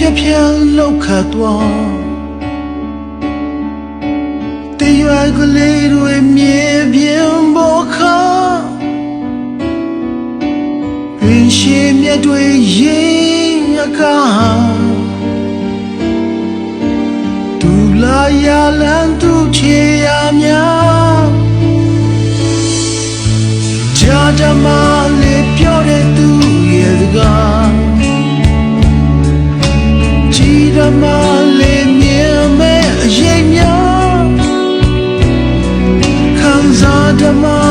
ဖြက်ဖြက်လောက်ခတ်သွားတရွယ်ကလေးတွေမြေပြင်းပေါ်ခါပင်ရှိမြတ်တွေရင်အကားဒူလာရလန်သူချေရများဂျာဒမလေးပြောတဲ့သူ ဓမ္မ